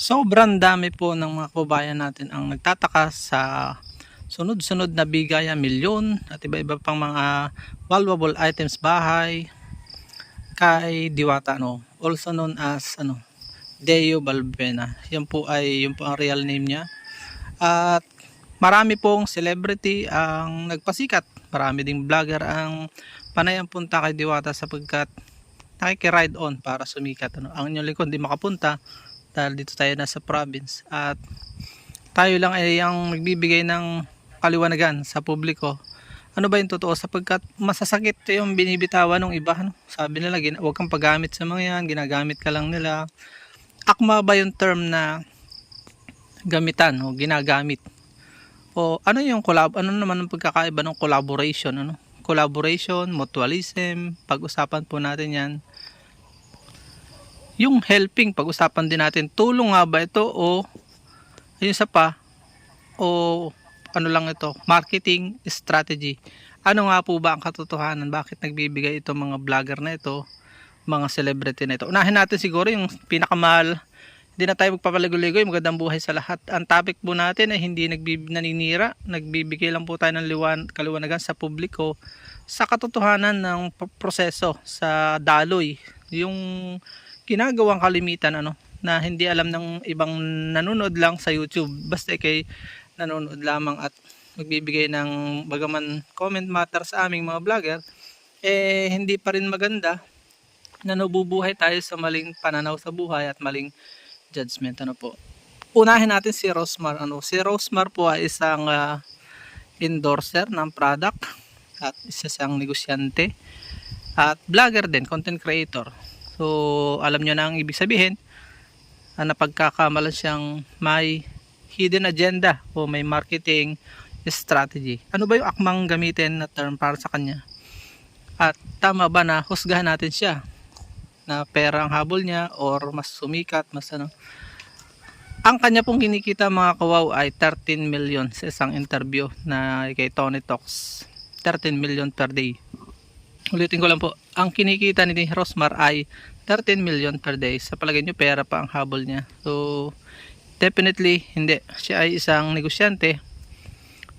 Sobrang dami po ng mga kababayan natin ang nagtataka sa sunod-sunod na bigaya milyon at iba-iba pang mga valuable items bahay kay Diwata no also known as ano? Deo Balbena. Yan po ay yung po ang real name niya. At marami pong celebrity ang nagpasikat. Marami ding vlogger ang panay ang punta kay Diwata sapagkat nakikiride on para sumikat ano? Ang inyong likod di makapunta dahil dito tayo nasa province at tayo lang ay ang nagbibigay ng kaliwanagan sa publiko. Ano ba yung totoo? Sapagkat masasakit yung binibitawan ng iba no? sabi nila huwag kang paggamit sa mga yan ginagamit ka lang nila. Akma ba yung term na gamitan o ginagamit? O ano yung collab ano naman ang pagkakaiba ng collaboration ano? Collaboration mutualism pag-usapan po natin yan yung helping pag-usapan din natin tulong nga ba ito o yun sa pa o ano lang ito marketing strategy. Ano nga po ba ang katotohanan? Bakit nagbibigay itong mga vlogger na ito mga celebrity na ito? Unahin natin siguro yung pinakamahal. Hindi na tayo magpapaligoy-ligoy. Magandang buhay sa lahat. Ang topic po natin ay hindi nagbib naninira. Nagbibigay lang po tayo ng liwan, kaliwanagan sa publiko sa katotohanan ng proseso sa daloy. Yung ginagawang kalimitan ano na hindi alam ng ibang nanonood lang sa YouTube. Basta kay nanonood lamang at magbibigay ng bagaman comment matter sa aming mga vlogger eh hindi pa rin maganda na nabubuhay tayo sa maling pananaw sa buhay at maling judgment. Ano po? Unahin natin si Rosmar. Ano si Rosmar po ay isang ah, endorser ng product at isa siyang negosyante at vlogger din content creator so alam nyo na ang ibig sabihin ah, na pagkakamalan siyang may hidden agenda o may marketing strategy. Ano ba yung akmang gamitin na term para sa kanya? At tama ba na husgahan natin siya na pera ang habol niya or mas sumikat, mas ano. Ang kanya pong kinikita mga kawaw ay 13 million sa isang interview na kay Tony Talks. 13 million per day. Ulitin ko lang po, ang kinikita ni Rosmar ay 13 million per day. Sa palagay nyo, pera pa ang habol niya. So, definitely, hindi. Siya ay isang negosyante.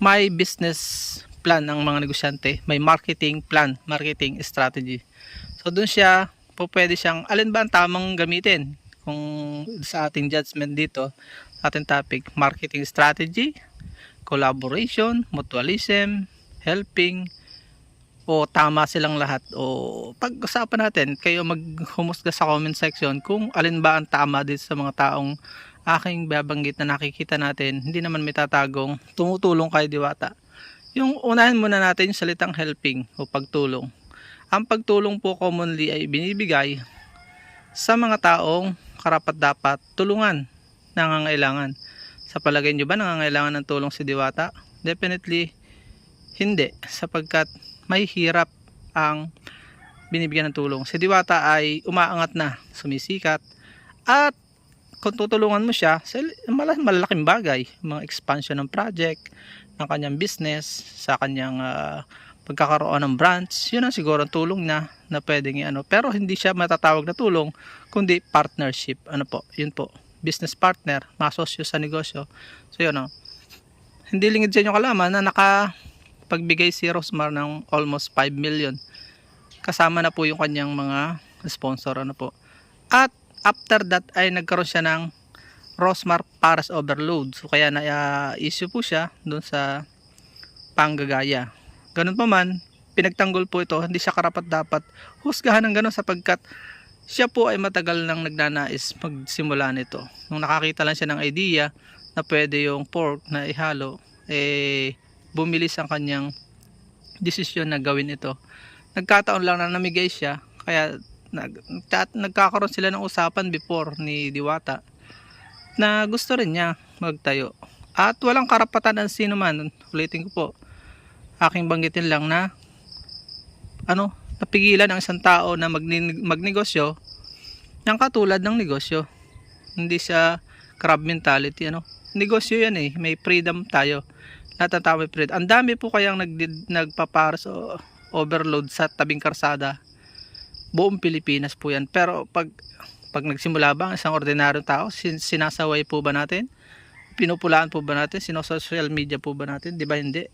May business plan ang mga negosyante. May marketing plan, marketing strategy. So, dun siya, po pwede siyang, alin ba ang tamang gamitin? Kung sa ating judgment dito, ating topic, marketing strategy, collaboration, mutualism, helping, o tama silang lahat. O pag-usapan natin kayo maghumusga sa comment section kung alin ba ang tama dito sa mga taong aking babanggit na nakikita natin. Hindi naman may tatagong tumutulong kay Diwata. Yung unahin muna natin yung salitang helping o pagtulong. Ang pagtulong po commonly ay binibigay sa mga taong karapat dapat tulungan nangangailangan. Sa palagay nyo ba nangangailangan ng tulong si Diwata? definitely hindi sapagkat may hirap ang binibigyan ng tulong. Si Diwata ay umaangat na, sumisikat at kung tutulungan mo siya, malalaking bagay, mga expansion ng project, ng kanyang business, sa kanyang ah, pagkakaroon ng branch, yun ang siguro ang tulong na na pwedeng ano. Pero hindi siya matatawag na tulong, kundi partnership. Ano po, yun po. Business partner, masosyo sa negosyo. So yun o. Hindi lingid sa inyo kalaman na naka pagbigay si Rosmar ng almost 5 million. Kasama na po yung kanyang mga sponsor ano po. At after that ay nagkaroon siya ng Rosmar Paras Overload. So kaya na uh, issue po siya doon sa panggagaya. Ganun pa man, pinagtanggol po ito, hindi siya karapat dapat husgahan ng ganun sapagkat siya po ay matagal nang nagnanais magsimula nito. Nung nakakita lang siya ng idea na pwede yung pork na ihalo, eh bumilis ang kanyang desisyon na gawin ito. Nagkataon lang na namigay siya, kaya nag, nagkakaroon sila ng usapan before ni Diwata na gusto rin niya magtayo. At walang karapatan ang sino man, ulitin ko po, aking banggitin lang na ano, napigilan ang isang tao na magnegosyo ng katulad ng negosyo. Hindi siya crab mentality, ano. Negosyo yan eh, may freedom tayo lahat ng tao may freedom. Ang dami po kayang nag, nagpaparas o overload sa tabing karsada. Buong Pilipinas po yan. Pero pag Pag nagsimula ba ang isang ordinaryong tao, sin- sinasaway po ba natin? Pinupulaan po ba natin? Sinosocial media po ba natin? Di ba hindi?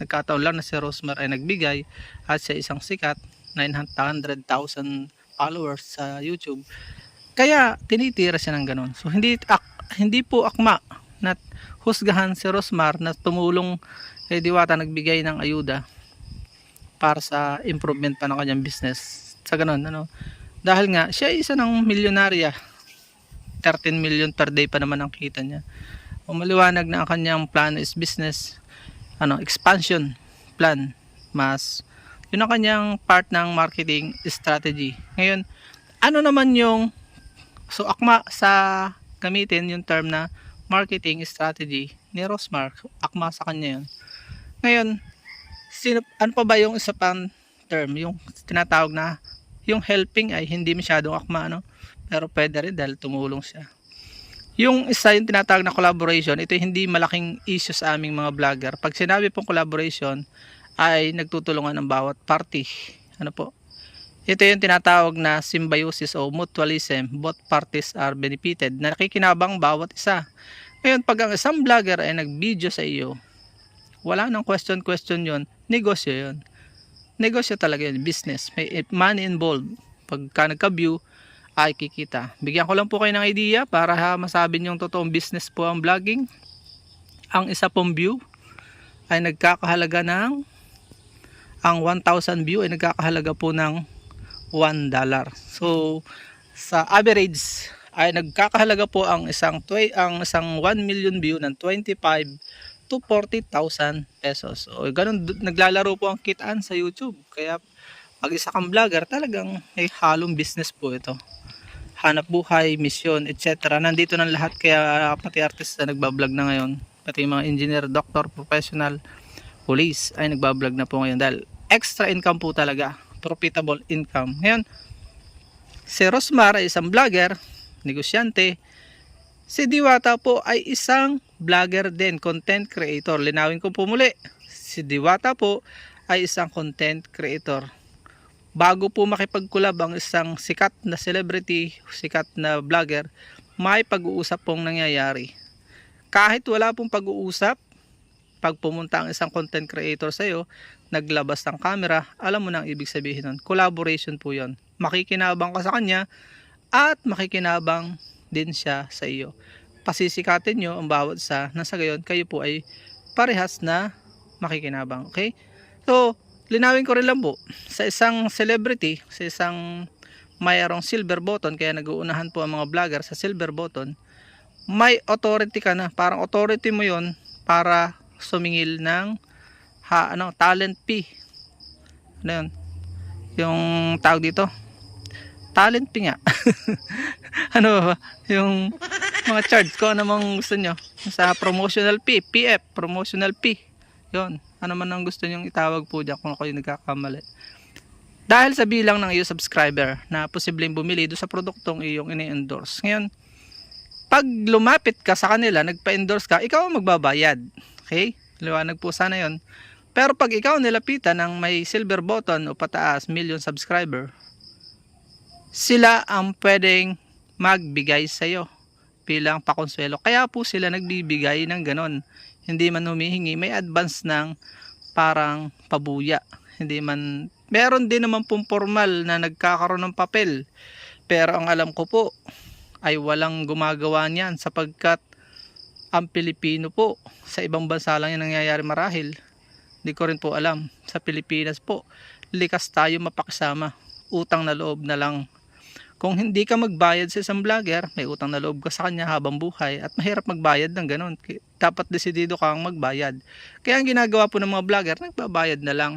Nagkataon lang na si Rosmar ay nagbigay at siya isang sikat, 900,000 followers sa YouTube. Kaya tinitira siya ng ganun. So hindi ak- hindi po akma na husgahan si Rosmar na tumulong kay Diwata nagbigay ng ayuda para sa improvement pa ng kanyang business. Sa ganun, ano? Dahil nga, siya isa ng milyonarya. 13 million per day pa naman ang kita niya. O maliwanag na ang kanyang plan is business, ano, expansion plan. Mas, yun ang kanyang part ng marketing strategy. Ngayon, ano naman yung, so akma sa gamitin yung term na marketing strategy ni Rosmar. Akma sa kanya yun. Ngayon, sino, ano pa ba yung isa pang term, yung tinatawag na yung helping ay hindi masyadong akma no? pero pwede rin dahil tumulong siya. Yung isa yung tinatawag na collaboration ito hindi malaking issue sa aming mga vlogger. Pag sinabi pong collaboration ay nagtutulungan ng bawat party. Ano po? Ito yung tinatawag na symbiosis o mutualism. Both parties are benefited. Na nakikinabang bawat isa ngayon pag ang isang vlogger ay nag-video sa iyo wala nang question question yon negosyo yon negosyo talaga yun, business. May money involved. Pagka nagka-view, ay kikita. Bigyan ko lang po kayo ng idea para ha, masabi nyo totoong business po ang vlogging. Ang isa pong view ay nagkakahalaga ng ang 1,000 view ay nagkakahalaga po ng 1 dollar. So, sa average ay nagkakahalaga po ang isang ang isang 1 million view ng 25 to 40,000 pesos. O ganun naglalaro po ang kitaan sa YouTube. Kaya pag isa kang vlogger, talagang may halong business po ito. Hanap buhay, misyon, etc. Nandito ng lahat kaya pati artist na nagbablog na ngayon. Pati mga engineer, doctor, professional, police ay nagbablog na po ngayon dahil extra income po talaga. Profitable income. Ngayon, si Rosmar ay isang vlogger, negosyante, Si Diwata po ay isang vlogger din, content creator. Linawin ko po muli. Si Diwata po ay isang content creator. Bago po makipag-collab ang isang sikat na celebrity, sikat na vlogger, may pag-uusap pong nangyayari. Kahit wala pong pag-uusap, pag pumunta ang isang content creator sa iyo, naglabas ng camera, alam mo na ang ibig sabihin nun. Collaboration po yon. Makikinabang ka sa kanya at makikinabang din siya sa iyo. Pasisikatin nyo ang bawat isa na sa gayon kayo po ay parehas na makikinabang. Okay? So, linawin ko rin lang po. Sa isang celebrity, sa isang mayroong silver button, kaya nag-uunahan po ang mga vlogger sa silver button, may authority ka na. Parang authority mo yon para sumingil ng ha, ano, talent fee. Ano yun? Yung tawag dito, talent fee nga. ano ba? Yung mga charge ko namang gusto nyo. Sa promotional fee, PF, promotional fee. Yun. Ano man ang gusto nyong itawag po dyan kung ako yung nagkakamali. Dahil sa bilang ng iyong subscriber na posibleng bumili do sa produktong iyong ini-endorse. Ngayon, pag lumapit ka sa kanila, nagpa-endorse ka, ikaw ang magbabayad. Okay? Liwanag po sana yon. Pero pag ikaw nilapitan ng may silver button o pataas, million subscriber, sila ang pwedeng magbigay sa iyo bilang pakonsuelo. Kaya po sila nagbibigay ng ganon. Hindi man humihingi, may advance ng parang pabuya. Hindi man, meron din naman pong formal na nagkakaroon ng papel. Pero ang alam ko po ay walang gumagawa niyan sapagkat ang Pilipino po sa ibang bansa lang yan nangyayari marahil. Hindi ko rin po alam. Sa Pilipinas po, likas tayo mapakisama. Utang na loob na lang kung hindi ka magbayad sa isang vlogger, may utang na loob ka sa kanya habang buhay at mahirap magbayad ng ganun. Dapat desidido kang magbayad. Kaya ang ginagawa po ng mga vlogger, nagbabayad na lang.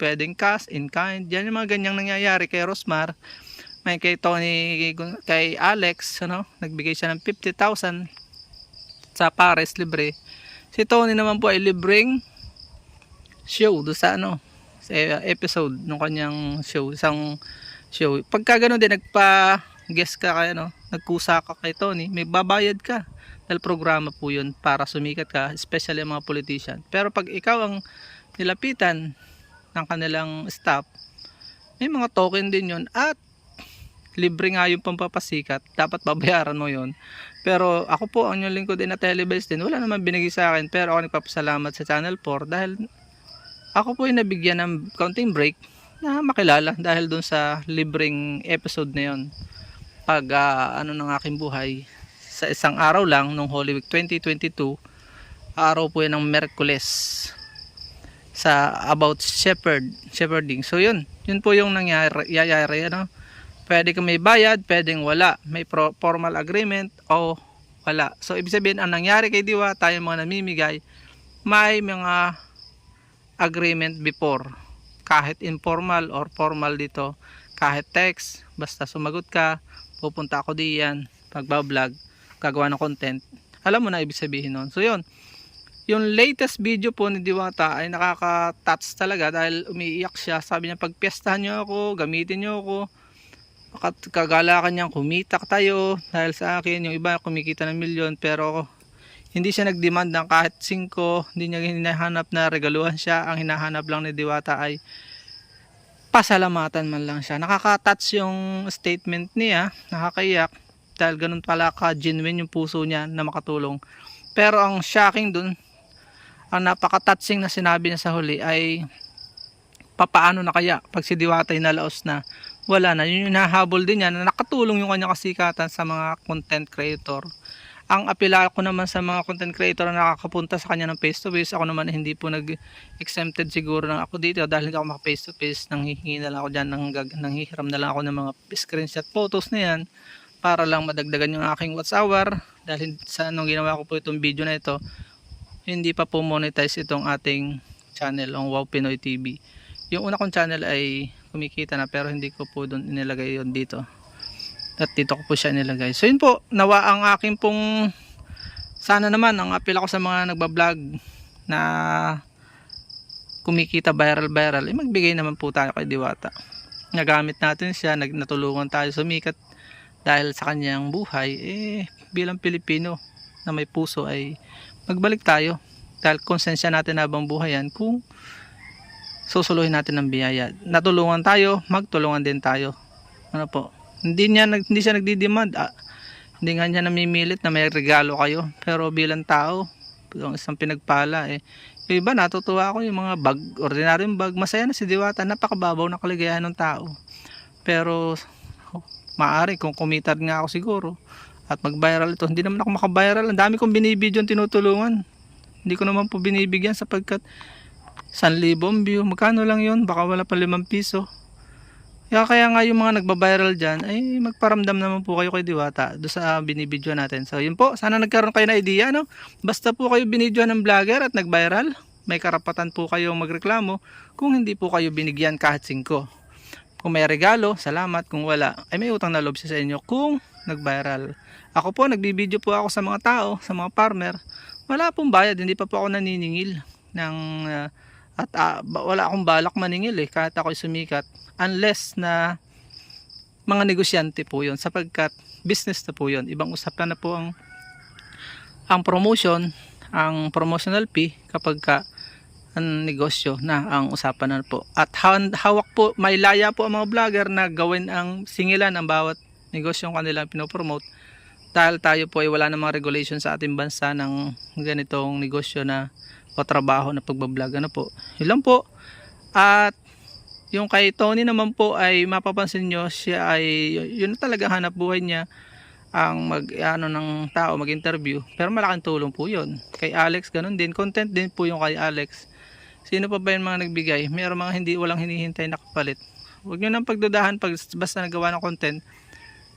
Pwedeng cash, in kind. Yan yung mga ganyang nangyayari kay Rosmar. May kay Tony, kay Alex, ano, nagbigay siya ng 50,000 sa Pares libre. Si Tony naman po ay libreng show do sa ano, sa episode ng kanyang show, isang show. Pagka ganun din, nagpa guest ka kay ano, nagkusa ka kay Tony, may babayad ka. Dahil programa po yun para sumikat ka, especially ang mga politician. Pero pag ikaw ang nilapitan ng kanilang staff, may mga token din yun at libre nga yung pampapasikat, dapat babayaran mo yon. Pero ako po, ang yung lingkod din na telebase din, wala naman binigay sa akin. Pero ako nagpapasalamat sa Channel 4 dahil ako po ay nabigyan ng counting break na makilala dahil dun sa libreng episode na yon. Pag ah, ano ng aking buhay, sa isang araw lang, nung Holy Week 2022, araw po yan ng Merkules sa about shepherd shepherding. So yun yun po yung nangyari yayari ano? Pwede ka may bayad pwedeng wala. May pro- formal agreement o wala. So ibig sabihin ang nangyari kay Diwa tayo mga namimigay may mga agreement before kahit informal or formal dito kahit text basta sumagot ka pupunta ako diyan pagbablog gagawa ng content alam mo na ibig sabihin nun so yun yung latest video po ni Diwata ay nakaka-touch talaga dahil umiiyak siya. Sabi niya, pagpiestahan niyo ako, gamitin niyo ako. Kagalakan niyang kumita tayo dahil sa akin. Yung iba kumikita ng milyon pero hindi siya nag-demand ng kahit 5. Hindi niya hinahanap na regaluhan siya. Ang hinahanap lang ni Diwata ay pasalamatan man lang siya. Nakaka-touch yung statement niya. Nakakaiyak dahil ganun pala ka-genuine yung puso niya na makatulong. Pero ang shocking dun, ang napaka-touching na sinabi niya sa huli ay papaano na kaya pag si Diwata ay nalaos na wala na. Yun yung nahabol din niya na nakatulong yung kanyang kasikatan sa mga content creator. Ang apela ko naman sa mga content creator na nakakapunta sa kanya ng face to face, ako naman hindi po nag-exempted siguro ng ako dito dahil hindi ako maka face to face, nanghihingi na lang ako dyan, nang, nanghihiram na lang ako ng mga screenshot photos na yan para lang madagdagan yung aking watch hour dahil sa anong ginawa ko po itong video na ito hindi pa po monetize itong ating channel ang Wow Pinoy TV. Yung una kong channel ay kumikita na pero hindi ko po doon inilagay yon dito. At dito ko po siya inilagay. So yun po, nawa ang aking pong sana naman ang appeal ako sa mga nagbablog na kumikita viral viral, eh magbigay naman po tayo kay Diwata. Nagamit natin siya, natulungan tayo sumikat dahil sa kanyang buhay, eh bilang Pilipino na may puso ay magbalik tayo dahil konsensya natin habang buhay yan kung susuluhin natin ng biyaya natulungan tayo magtulungan din tayo ano po hindi niya hindi siya nagdi-demand ah, hindi nga niya namimilit na may regalo kayo pero bilang tao yung isang pinagpala eh yung iba natutuwa ako yung mga bag ordinaryong bag masaya na si Diwata napakababaw na kaligayahan ng tao pero maari kung kumitar nga ako siguro at mag-viral ito. Hindi naman ako maka-viral. Ang dami kong binibidyo tinutulungan. Hindi ko naman po binibigyan sapagkat 1,000 view. Magkano lang yon Baka wala pa 5 piso. Kaya, kaya nga yung mga nagba-viral dyan, ay magparamdam naman po kayo kay Diwata do sa binibidyo natin. So yun po, sana nagkaroon kayo na idea. No? Basta po kayo binidyo ng vlogger at nag-viral, may karapatan po kayo magreklamo kung hindi po kayo binigyan kahit 5. Kung may regalo, salamat. Kung wala, ay may utang na loob sa inyo kung nag-viral. Ako po, nagbibideo po ako sa mga tao, sa mga farmer. Wala pong bayad, hindi pa po ako naniningil ng ah, at ba- wala akong balak maningil eh. Kahit ako sumikat unless na mga negosyante po yon sapagkat business na po yon ibang usapan na po ang ang promotion ang promotional fee kapag ka ang negosyo na ang usapan na po. At ha- hawak po may laya po ang mga vlogger na gawin ang singilan ang bawat negosyo ang kanilang pinopromote dahil tayo po ay wala namang regulation sa ating bansa ng ganitong negosyo na o trabaho na pagbablog. Ano po? Yun lang po. At yung kay Tony naman po ay mapapansin nyo siya ay yun talaga hanap buhay niya ang mag ano ng tao mag interview pero malaking tulong po yun. Kay Alex ganun din. Content din po yung kay Alex. Sino pa ba yung mga nagbigay? Mayroong mga hindi walang hinihintay na kapalit. Huwag nyo nang pagdudahan pag basta nagawa ng content.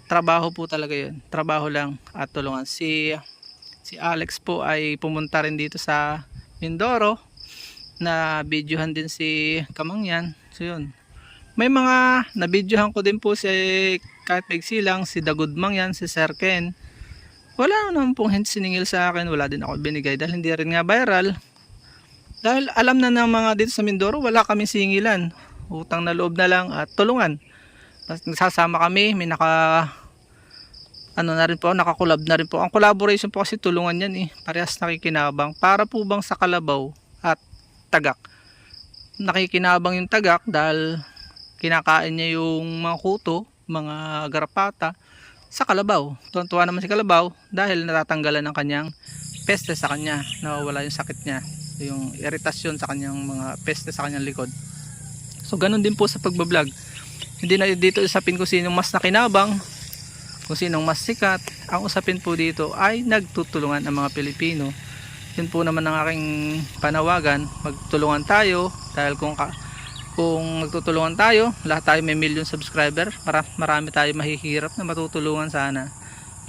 Trabaho po talaga yun. Trabaho lang at tulungan. Si si Alex po ay pumunta rin dito sa Mindoro na videohan din si Kamangyan so yun. May mga nabidyohan ko din po si kahit maigsi lang si Dagudmang yan si Sir Ken. Wala naman pong hint siningil sa akin. Wala din ako binigay dahil hindi rin nga viral. Dahil alam na ng mga dito sa Mindoro wala kami singilan. Utang na loob na lang at tulungan. Nagsasama kami may naka ano na rin po nakakulab na rin po ang collaboration po kasi tulungan yan eh parehas nakikinabang para po bang sa kalabaw at tagak nakikinabang yung tagak dahil kinakain niya yung mga kuto mga garapata sa kalabaw. Tuwan-tuwa naman si kalabaw dahil natatanggalan ng kanyang peste sa kanya. Nawawala yung sakit niya. Yung iritasyon sa kanyang mga peste sa kanyang likod. So ganun din po sa pagbablog. Hindi na dito usapin kung sinong mas nakinabang, kung sinong mas sikat. Ang usapin po dito ay nagtutulungan ang mga Pilipino. Yun po naman ang aking panawagan. Magtulungan tayo dahil kung ka, kung magtutulungan tayo, lahat tayo may million subscriber, mara- marami tayo mahihirap na matutulungan sana.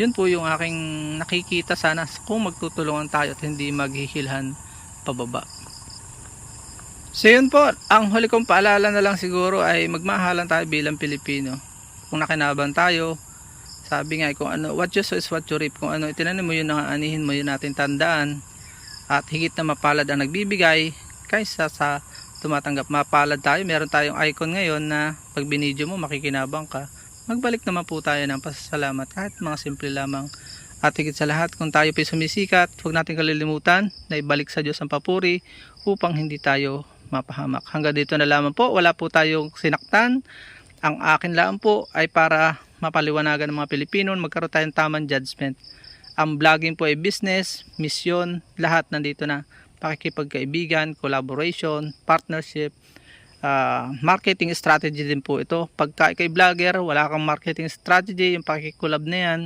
Yun po yung aking nakikita sana kung magtutulungan tayo at hindi maghihilhan pababa. So yun po, ang huli kong paalala na lang siguro ay magmahalan tayo bilang Pilipino. Kung nakinabang tayo, sabi nga kung ano, what you sow is what you reap. Kung ano itinanim mo yun, ang anihin mo yun natin tandaan. At higit na mapalad ang nagbibigay kaysa sa tumatanggap. Mapalad tayo, meron tayong icon ngayon na pag binidyo mo, makikinabang ka. Magbalik naman po tayo ng pasasalamat kahit mga simple lamang. At higit sa lahat, kung tayo pa sumisikat, huwag natin kalilimutan na ibalik sa Diyos ang papuri upang hindi tayo mapahamak. Hanggang dito na lamang po, wala po tayong sinaktan. Ang akin lang po ay para mapaliwanagan ng mga Pilipino, magkaroon tayong tamang judgment. Ang vlogging po ay business, mission, lahat nandito na. Pakikipagkaibigan, collaboration, partnership, ah, marketing strategy din po ito. Pagka ikay vlogger, wala kang marketing strategy, yung pakikulab na yan,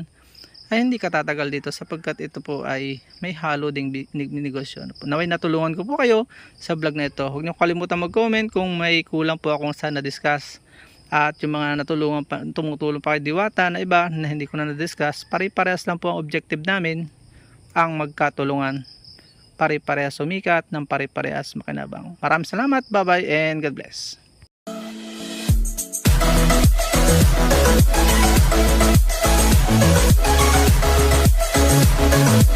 ay hindi ka tatagal dito sapagkat ito po ay may halo ding negosyo. Ano. Naway natulungan ko po kayo sa vlog na ito. Huwag niyo kalimutan mag-comment kung may kulang po akong sa na-discuss at yung mga natulungan tumutulong pa kay Diwata na iba na hindi ko na na-discuss. Pare-parehas lang po ang objective namin ang magkatulungan. Pare-parehas sumikat ng pare-parehas makinabang. Maraming salamat. Bye-bye and God bless. Thank